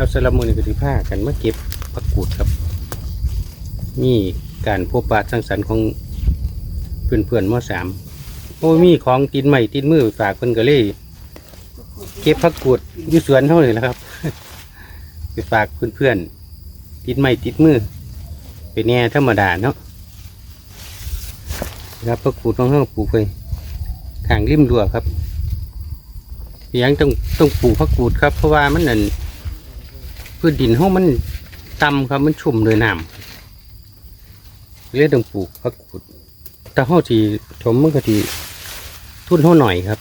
ครับสำหรับมือนี้ก็ถือผ้ากันมาเก็บผักกูดครับนี่การพบปะสังสรรค์ของเพื่อนเพื่อนๆมสามโอ้มีของติดใหม่ติดมือฝากเพิ่นก็เลย เก็บผักกูดอยู่สวนเท่านี้แหละครับไปฝากเพื่อนๆติดใหม่ติดมือเป็นแน่ธรรมดาเนาะครับผักกูดของเฮาปลูกไปขางริมรั้วครับยังต้องต้องปลูกผักกูดครับเพราะว่ามันนั่น พื้นดินห้องมันต่ำครับมันชุ่มด้วยน้ำเลยต้องปลูกผักกุดแต่ห้องที่ชมมันก็ที่ทุ่นห้องหน่อยครับ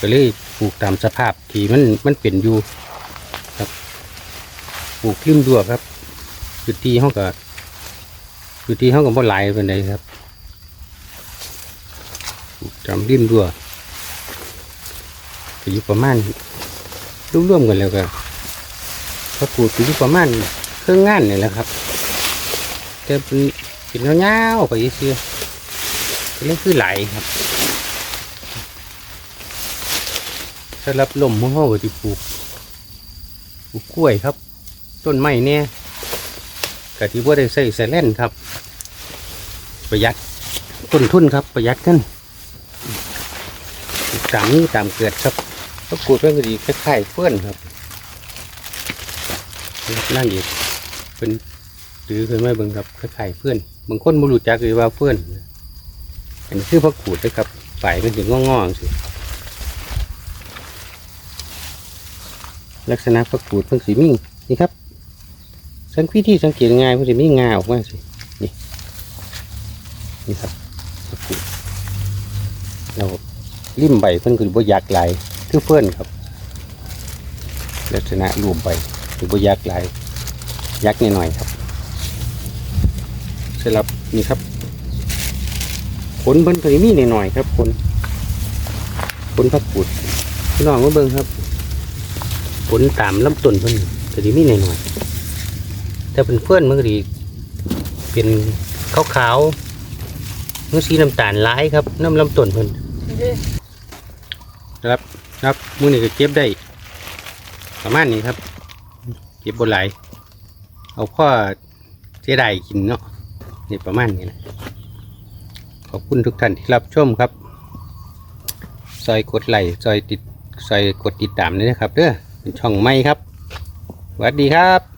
ก็เลยปลูกตามสภาพที่มันมันเป็นอยู่ครับปลูกริมดัวครับพื้นที่ห้องก็พื้นที่ห้องก็บ่หลายเป็นไดครับปลูกตามริมดัวก็อยู่ประมาณร่วมๆกันแล้วก็ พระกูดอยู่ประมาณเครื่องงานนี่แหละครับแต่เป็นเป็นเงาๆไปเชื่อๆเล่นคือไหลครับสำหรับลมของเขาก็จะปลูกปลูกกล้วยครับ ต้นไม้เนี่ยกะที่ว่าได้ใส่แสแลนครับ ประหยัดต้นทุนครับ ประหยัดกันปลูกตามนี้ตามเกิดครับพระกูดเพื่อนก็ดีคล้ายๆเฟื่อนครับ นั่นอีกเป็นถือเคยไม่เบิ่งครับคล้ายๆเพื่อนบางคนบ่รู้จักเลยว่าเพื่อนอันนี้คือพระขูดนะครับฝ่ายมันถึงงอๆสิลักษณะพระขูดเพิ่งสีมิ่งนี่ครับ สังวิธีสังเกตง่ายเพิ่งสีมิ่งงาออกมาสินี่นี่ครับพระขูดเราริมใบเพิ่นคือบ่อยากไหลคือเพื่อนครับ ลักษณะรวมใบ หรือบยักษ์หลายยักษ์หน่อยๆครับสำหรับนี่ครับผลเพิ่นก็สิมีหน่อยๆครับผลผลพักกุดพี่น้องมาเบิ่งครับผลตามลำต้นเพิ่นก็สิมีหน่อยๆแต่เป็นเพื่อนมันก็ดีเป็นขาวๆมันสีน้ำตาลหลายครับน้ำลำต้นเพิ่นครับครับมื้อนี้ก็เก็บได้ประมาณนี้ครับเก็บบนไหลเอาข้อเสียดายกินเนาะนี่ประมาณนี้นะขอบคุณทุกท่านที่รับชมครับ ซอยกดไลค์ซอยติดซอยกดติดตามด้วยนะครับเด้อเป็นช่องใหม่ครับสวัสดีครับ